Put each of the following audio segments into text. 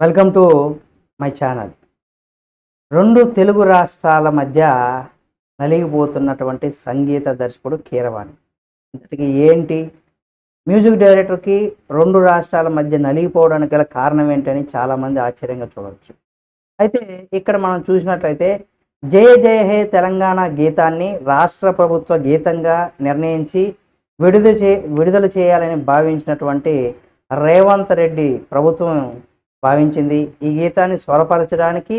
Welcome to my channel రెండు తెలుగు రాష్ట్రాల మధ్య నలిగిపోతున్నటువంటి సంగీత దర్శకుడు కీరవాణి. ఇంతటికి ఏంటి? మ్యూజిక్ డైరెక్టర్కి రెండు రాష్ట్రాల మధ్య నలిగిపోవడానికి గల కారణం ఏంటని చాలామంది ఆశ్చర్యంగా చూడవచ్చు. అయితే ఇక్కడ మనం చూసినట్లయితే జయ జయ హే తెలంగాణ గీతాన్ని రాష్ట్ర ప్రభుత్వ గీతంగా నిర్ణయించి విడుదల చే విడుదల చేయాలని భావించినటువంటి రేవంత్ రెడ్డి ప్రభుత్వం భావించింది. ఈ గీతాన్ని స్వరపరచడానికి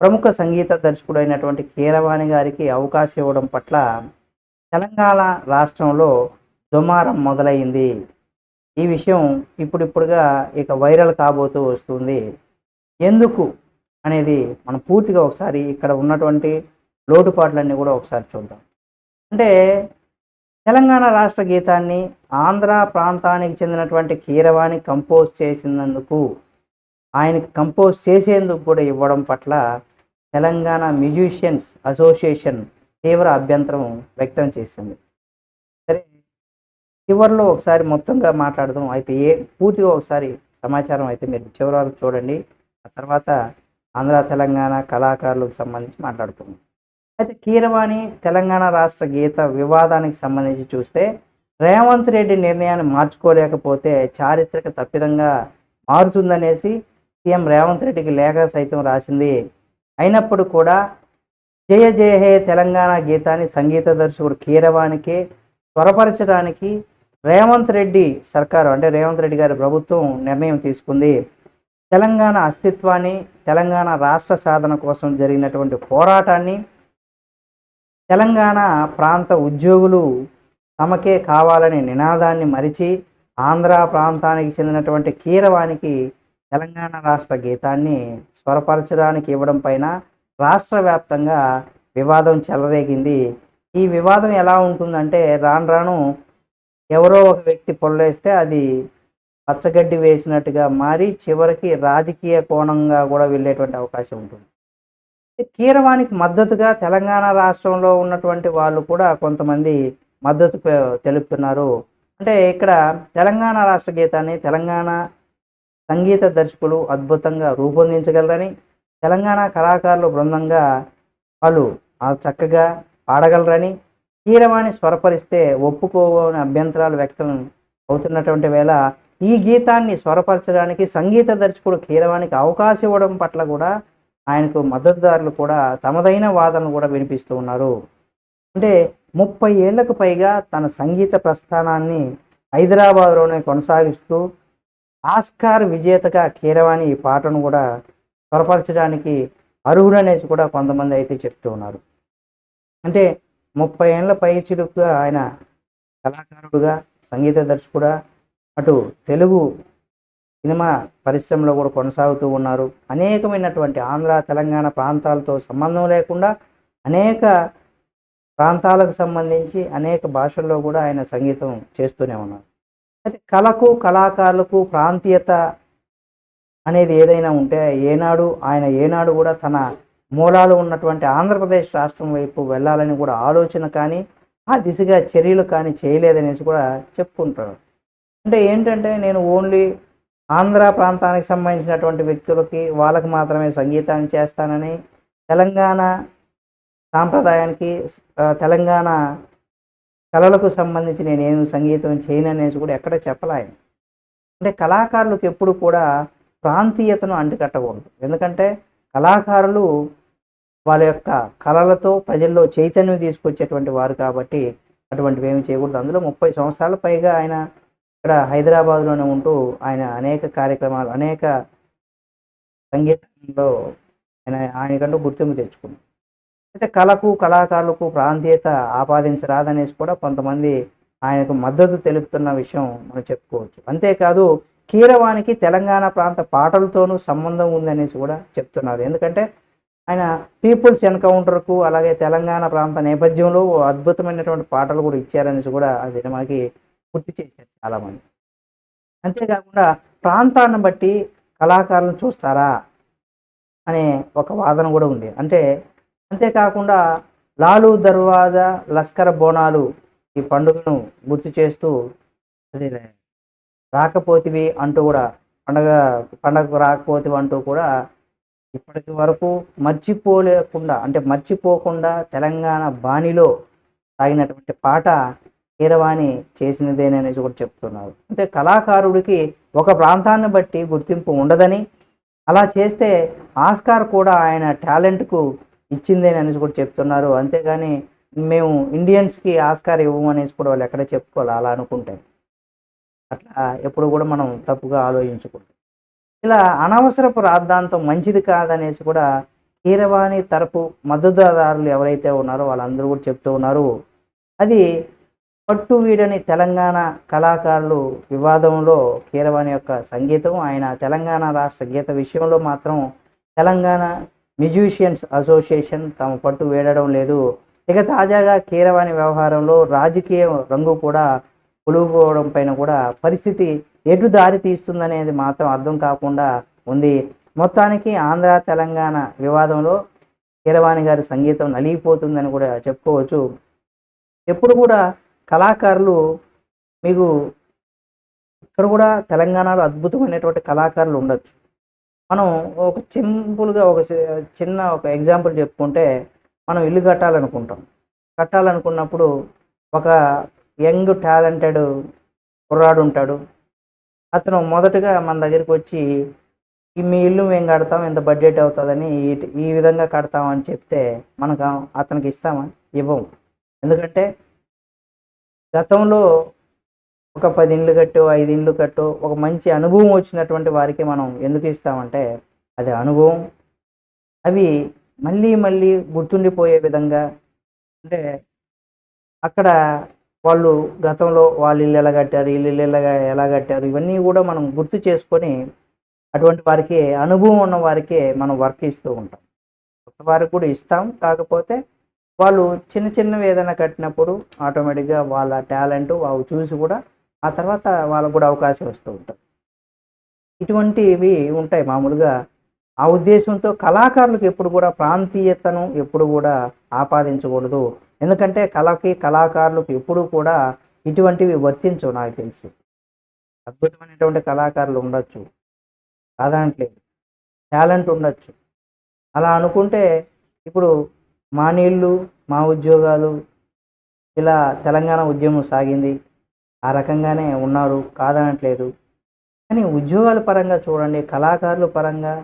ప్రముఖ సంగీత దర్శకుడైనటువంటి కీరవాణి గారికి అవకాశం ఇవ్వడం పట్ల తెలంగాణ రాష్ట్రంలో దుమారం మొదలైంది. ఈ విషయం ఇప్పుడిప్పుడుగా ఇక వైరల్ కాబోతూ వస్తుంది. ఎందుకు అనేది మనం పూర్తిగా ఒకసారి ఇక్కడ ఉన్నటువంటి లోటుపాట్లన్నీ కూడా ఒకసారి చూద్దాం. అంటే తెలంగాణ రాష్ట్ర గీతాన్ని ఆంధ్ర ప్రాంతానికి చెందినటువంటి కీరవాణి కంపోజ్ చేసినందుకు ఆయనకి కంపోజ్ చేసేందుకు కూడా ఇవ్వడం పట్ల తెలంగాణ మ్యూజిషియన్స్ అసోసియేషన్ తీవ్ర అభ్యంతరం వ్యక్తం చేసింది. సరే చివరిలో ఒకసారి మొత్తంగా మాట్లాడదాం. అయితే ఏ పూర్తిగా ఒకసారి సమాచారం అయితే మీరు చివరి వరకు చూడండి. ఆ తర్వాత ఆంధ్ర తెలంగాణ కళాకారులకు సంబంధించి మాట్లాడుకుందాం. అయితే కీరవాణి తెలంగాణ రాష్ట్ర గీత వివాదానికి సంబంధించి చూస్తే రేవంత్ రెడ్డి నిర్ణయాన్ని మార్చుకోలేకపోతే చారిత్రక తప్పిదంగా మారుతుందనేసి సీఎం రేవంత్ రెడ్డికి లేఖ సైతం రాసింది. అయినప్పుడు కూడా జయ జయ హే తెలంగాణ గీతాన్ని సంగీత దర్శకుడు కీరవానికి త్వరపరచడానికి రేవంత్ రెడ్డి సర్కారు అంటే రేవంత్ రెడ్డి గారి ప్రభుత్వం నిర్ణయం తీసుకుంది. తెలంగాణ అస్తిత్వాన్ని తెలంగాణ రాష్ట్ర సాధన కోసం జరిగినటువంటి పోరాటాన్ని తెలంగాణ ప్రాంత ఉద్యోగులు తమకే కావాలనే నినాదాన్ని మరిచి ఆంధ్ర ప్రాంతానికి చెందినటువంటి కీరవానికి తెలంగాణ రాష్ట్ర గీతాన్ని స్వరపరచడానికి ఇవ్వడం పైన రాష్ట్ర వ్యాప్తంగా వివాదం చెలరేగింది. ఈ వివాదం ఎలా ఉంటుందంటే రాను రాను ఎవరో ఒక వ్యక్తి పొల్లేస్తే అది పచ్చగడ్డి వేసినట్టుగా మారి చివరికి రాజకీయ కోణంగా కూడా వెళ్ళేటువంటి అవకాశం ఉంటుంది. కీరవానికి మద్దతుగా తెలంగాణ రాష్ట్రంలో ఉన్నటువంటి వాళ్ళు కూడా కొంతమంది మద్దతు తెలుపుతున్నారు. అంటే ఇక్కడ తెలంగాణ రాష్ట్ర గీతాన్ని తెలంగాణ సంగీత దర్శకులు అద్భుతంగా రూపొందించగలరని తెలంగాణ కళాకారులు బృందంగా వాళ్ళు చక్కగా పాడగలరని కీరవాణి స్వరపరిస్తే ఒప్పుకోని అభ్యంతరాలు వ్యక్తం అవుతున్నటువంటి వేళ ఈ గీతాన్ని స్వరపరచడానికి సంగీత దర్శకుడు కీరవాణికి అవకాశం ఇవ్వడం పట్ల కూడా ఆయనకు మద్దతుదారులు కూడా తమదైన వాదనలు కూడా వినిపిస్తూ ఉన్నారు. అంటే ముప్పై ఏళ్ళకు పైగా తన సంగీత ప్రస్థానాన్ని హైదరాబాద్లోనే కొనసాగిస్తూ ఆస్కార్ విజేతగా కీరవాణి ఈ పాటను కూడా స్వరపరచడానికి అర్హుడనేసి కూడా కొంతమంది అయితే చెప్తూ ఉన్నారు. అంటే ముప్పై ఏళ్ళ పై చిలుకుగా ఆయన కళాకారుడుగా సంగీత దర్శకుడా అటు తెలుగు సినిమా పరిశ్రమలో కూడా కొనసాగుతూ ఉన్నారు. అనేకమైనటువంటి ఆంధ్ర తెలంగాణ ప్రాంతాలతో సంబంధం లేకుండా అనేక ప్రాంతాలకు సంబంధించి అనేక భాషల్లో కూడా ఆయన సంగీతం చేస్తూనే ఉన్నారు. కళకు కళాకారులకు ప్రాంతీయత అనేది ఏదైనా ఉంటే ఏనాడు ఆయన ఏనాడు కూడా తన మూలాలు ఉన్నటువంటి ఆంధ్రప్రదేశ్ రాష్ట్రం వైపు వెళ్ళాలని కూడా ఆలోచన కానీ ఆ దిశగా చర్యలు కానీ చేయలేదనేసి కూడా చెప్పుకుంటారు. అంటే ఏంటంటే నేను ఓన్లీ ఆంధ్ర ప్రాంతానికి సంబంధించినటువంటి వ్యక్తులకి వాళ్ళకి మాత్రమే సంగీతాన్ని చేస్తానని తెలంగాణ సాంప్రదాయానికి తెలంగాణ కళలకు సంబంధించి నేనేమి సంగీతం చేయననేసి కూడా ఎక్కడ చెప్పలే ఆయన. అంటే కళాకారులకు ఎప్పుడు కూడా ప్రాంతీయతను అంటికట్టకూడదు. ఎందుకంటే కళాకారులు వాళ్ళ యొక్క కళలతో ప్రజల్లో చైతన్యం తీసుకొచ్చేటువంటి వారు కాబట్టి అటువంటివి ఏమి చేయకూడదు. అందులో ముప్పై సంవత్సరాల పైగా ఆయన ఇక్కడ హైదరాబాద్లోనే ఉంటూ ఆయన అనేక కార్యక్రమాలు అనేక సంగీతంలో ఆయన ఆయనకంటూ గుర్తింపు తెచ్చుకున్నాం అయితే కళకు కళాకారులకు ప్రాంతీయత ఆపాదించరాదనేసి కూడా కొంతమంది ఆయనకు మద్దతు తెలుపుతున్న విషయం మనం చెప్పుకోవచ్చు. అంతేకాదు కీరవానికి తెలంగాణ ప్రాంత పాటలతోనూ సంబంధం ఉందనేసి కూడా చెప్తున్నారు. ఎందుకంటే ఆయన పీపుల్స్ ఎన్కౌంటర్కు అలాగే తెలంగాణ ప్రాంత నేపథ్యంలో ఓ అద్భుతమైనటువంటి పాటలు కూడా ఇచ్చారనేసి కూడా ఆ సినిమాకి గుర్తు చేశారు చాలామంది. అంతేకాకుండా ప్రాంతాన్ని బట్టి కళాకారులను చూస్తారా అనే ఒక వాదన కూడా ఉంది. అంటే అంతేకాకుండా లాలు దర్వాజా లస్కర్ బోనాలు ఈ పండుగను గుర్తు చేస్తూ అది రాకపోతివి అంటూ కూడా పండగ పండగకు రాకపోతే అంటూ కూడా ఇప్పటి వరకు మర్చిపోలేకుండా అంటే మర్చిపోకుండా తెలంగాణ బాణిలో సాగినటువంటి పాట కీరవాణి చేసినదేననేసి కూడా చెప్తున్నారు. అంటే కళాకారుడికి ఒక ప్రాంతాన్ని బట్టి గుర్తింపు ఉండదని అలా చేస్తే ఆస్కార్ కూడా ఆయన టాలెంట్కు ఇచ్చిందే అనేసి కూడా చెప్తున్నారు. అంతేగాని మేము ఇండియన్స్కి ఆస్కార్ ఇవ్వమనేసి కూడా వాళ్ళు ఎక్కడ చెప్పుకోవాలి అలా అనుకుంటే. అట్లా ఎప్పుడు కూడా మనం తప్పుగా ఆలోచించకూడదు. ఇలా అనవసరపు రాద్ధాంతం మంచిది కాదనేసి కూడా కీరవాణి తరపు మద్దతుదారులు ఎవరైతే ఉన్నారో వాళ్ళందరూ కూడా చెప్తూ ఉన్నారు. అది పట్టు వీడని తెలంగాణ కళాకారులు వివాదంలో కీరవాణి యొక్క సంగీతం ఆయన తెలంగాణ రాష్ట్ర గీత విషయంలో మాత్రం తెలంగాణ మ్యూజిషియన్స్ అసోసియేషన్ తమ పట్టు వేడడం లేదు. ఇక తాజాగా కీరవాణి వ్యవహారంలో రాజకీయ రంగు కూడా కొలువుకోవడం పైన కూడా పరిస్థితి ఎటు దారి తీస్తుందనేది మాత్రం అర్థం కాకుండా ఉంది. మొత్తానికి ఆంధ్ర తెలంగాణ వివాదంలో కీరవాణి గారి సంగీతం నలిగిపోతుందని కూడా చెప్పుకోవచ్చు. ఎప్పుడు కూడా కళాకారులు మీకు ఇక్కడ కూడా తెలంగాణలో అద్భుతమైనటువంటి కళాకారులు ఉండొచ్చు. మనం ఒక సింపుల్గా ఒక చిన్న ఒక ఎగ్జాంపుల్ చెప్పుకుంటే మనం ఇల్లు కట్టాలనుకుంటాం. కట్టాలనుకున్నప్పుడు ఒక యంగ్ టాలెంటెడ్ కుర్రాడు ఉంటాడు. అతను మొదటగా మన దగ్గరికి వచ్చి మీ ఇల్లు మేము కడతాం ఇంత బడ్జెట్ అవుతుందని ఈ- ఈ విధంగా కడతామని చెప్తే మనకు అతనికి ఇస్తామా? ఇవ్వం ఎందుకంటే గతంలో ఒక పది ఇండ్లు కట్టో ఐదు ఇండ్లు కట్టో ఒక మంచి అనుభవం వచ్చినటువంటి వారికి మనం ఎందుకు ఇస్తామంటే అది అనుభవం. అవి మళ్ళీ మళ్ళీ గుర్తుండిపోయే విధంగా అంటే అక్కడ వాళ్ళు గతంలో వాళ్ళు ఇల్లు ఎలా కట్టారు ఇల్లు ఎలా ఎలా కట్టారు ఇవన్నీ కూడా మనం గుర్తు చేసుకొని అటువంటి వారికి అనుభవం ఉన్న వారికే మనం వర్క్ ఇస్తూ ఉంటాం. కొత్త వారికి కూడా ఇస్తాం. కాకపోతే వాళ్ళు చిన్న చిన్నవి ఏదైనా కట్టినప్పుడు ఆటోమేటిక్గా వాళ్ళ టాలెంట్ వాళ్ళు చూసి కూడా ఆ తర్వాత వాళ్ళకు కూడా అవకాశం వస్తూ ఉంటుంది ఇటువంటివి ఉంటాయి మామూలుగా. ఆ ఉద్దేశంతో కళాకారులకు ఎప్పుడు కూడా ప్రాంతీయతను ఎప్పుడు కూడా ఆపాదించకూడదు. ఎందుకంటే కళకి కళాకారులకు ఎప్పుడు కూడా ఇటువంటివి వర్తించవు నాకు తెలిసి. అద్భుతమైనటువంటి కళాకారులు ఉండొచ్చు. కాదనట్లేదు టాలెంట్ ఉండొచ్చు. అలా అనుకుంటే ఇప్పుడు మా నీళ్ళు మా ఉద్యోగాలు ఇలా తెలంగాణ ఉద్యమం సాగింది. ఆ రకంగానే ఉన్నారు కాదనట్లేదు. కానీ ఉద్యోగాల పరంగా చూడండి కళాకారుల పరంగా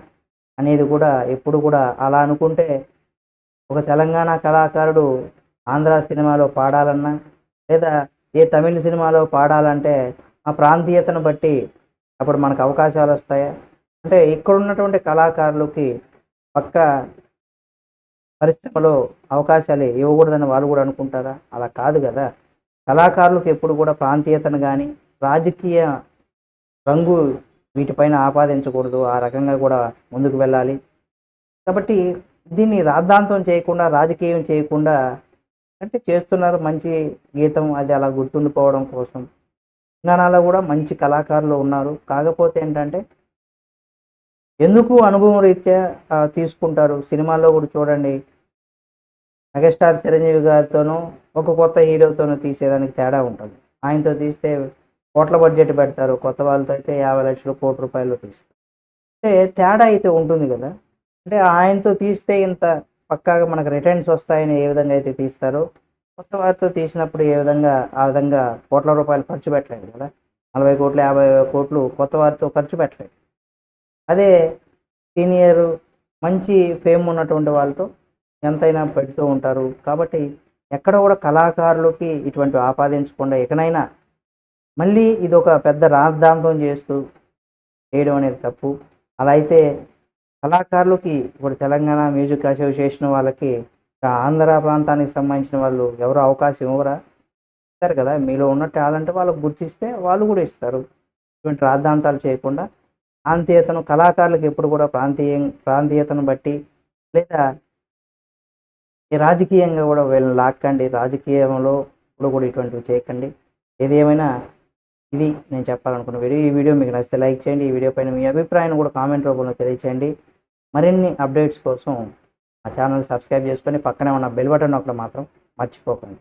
అనేది కూడా ఎప్పుడు కూడా అలా అనుకుంటే ఒక తెలంగాణ కళాకారుడు ఆంధ్ర సినిమాలో పాడాలన్నా లేదా ఏ తమిళ సినిమాలో పాడాలంటే ఆ ప్రాంతీయతను బట్టి అప్పుడు మనకు అవకాశాలు వస్తాయా? అంటే ఇక్కడ ఉన్నటువంటి కళాకారులకి పక్క పరిశ్రమలో అవకాశాలు ఇవ్వకూడదని వాళ్ళు కూడా అనుకుంటారా? అలా కాదు కదా. కళాకారులకు ఎప్పుడు కూడా ప్రాంతీయతను కానీ రాజకీయ రంగు వీటిపైన ఆపాదించకూడదు. ఆ రకంగా కూడా ముందుకు వెళ్ళాలి. కాబట్టి దీన్ని రాద్ధాంతం చేయకుండా రాజకీయం చేయకుండా అంటే చేస్తున్నారు. మంచి గీతం అది అలా గుర్తుండిపోవడం కోసం. తెలంగాణలో కూడా మంచి కళాకారులు ఉన్నారు. కాకపోతే ఏంటంటే ఎందుకు అనుభవం రీత్యా తీసుకుంటారు? సినిమాల్లో కూడా చూడండి. మెగాస్టార్ చిరంజీవి గారితోనూ ఒక కొత్త హీరోతోనూ తీసేదానికి తేడా ఉంటుంది. ఆయనతో తీస్తే కోట్ల బడ్జెట్ పెడతారు కొత్త వాళ్ళతో అయితే యాభై లక్షలు కోటి రూపాయలు తీస్తారు. అంటే తేడా అయితే ఉంటుంది కదా. అంటే ఆయనతో తీస్తే ఇంత పక్కాగా మనకు రిటర్న్స్ వస్తాయని ఏ విధంగా అయితే తీస్తారో కొత్త వారితో తీసినప్పుడు ఏ విధంగా ఆ విధంగా కోట్ల రూపాయలు ఖర్చు పెట్టలేదు కదా. నలభై కోట్లు యాభై కోట్లు కొత్త వారితో ఖర్చు పెట్టలేదు. అదే సీనియర్ మంచి ఫేమ్ ఉన్నటువంటి వాళ్ళతో ఎంతైనా పెడుతూ ఉంటారు. కాబట్టి ఎక్కడ కూడా కళాకారులకి ఇటువంటి ఆపాదించకుండా ఎక్కడైనా మళ్ళీ ఇది ఒక పెద్ద రాద్ధాంతం చేస్తూ చేయడం అనేది తప్పు. అలా అయితే కళాకారులకి ఇప్పుడు తెలంగాణ మ్యూజిక్ అసోసియేషన్ వాళ్ళకి ఆంధ్ర ప్రాంతానికి సంబంధించిన వాళ్ళు ఎవరు అవకాశం ఇవ్వరా? ఇస్తారు కదా. మీలో ఉన్న టాలెంట్ వాళ్ళకు గుర్తిస్తే వాళ్ళు కూడా ఇస్తారు. ఇటువంటి రాద్ధాంతాలు చేయకుండా ప్రాంతీయతను కళాకారులకు ఎప్పుడు కూడా ప్రాంతీయ ప్రాంతీయతను బట్టి లేదా ఈ రాజకీయంగా కూడా వీళ్ళని లాక్కండి. రాజకీయంలో ఇప్పుడు కూడా ఇటువంటివి చేయకండి. ఏది ఏమైనా ఇది నేను చెప్పాలనుకున్న వీడియో. ఈ వీడియో మీకు నచ్చితే లైక్ చేయండి. ఈ వీడియో పైన మీ అభిప్రాయాన్ని కూడా కామెంట్ రూపంలో తెలియచేయండి. మరిన్ని అప్డేట్స్ కోసం మా ఛానల్ సబ్స్క్రైబ్ చేసుకొని పక్కనే ఉన్న బెల్ బటన్ ఒకటి మాత్రం మర్చిపోకండి.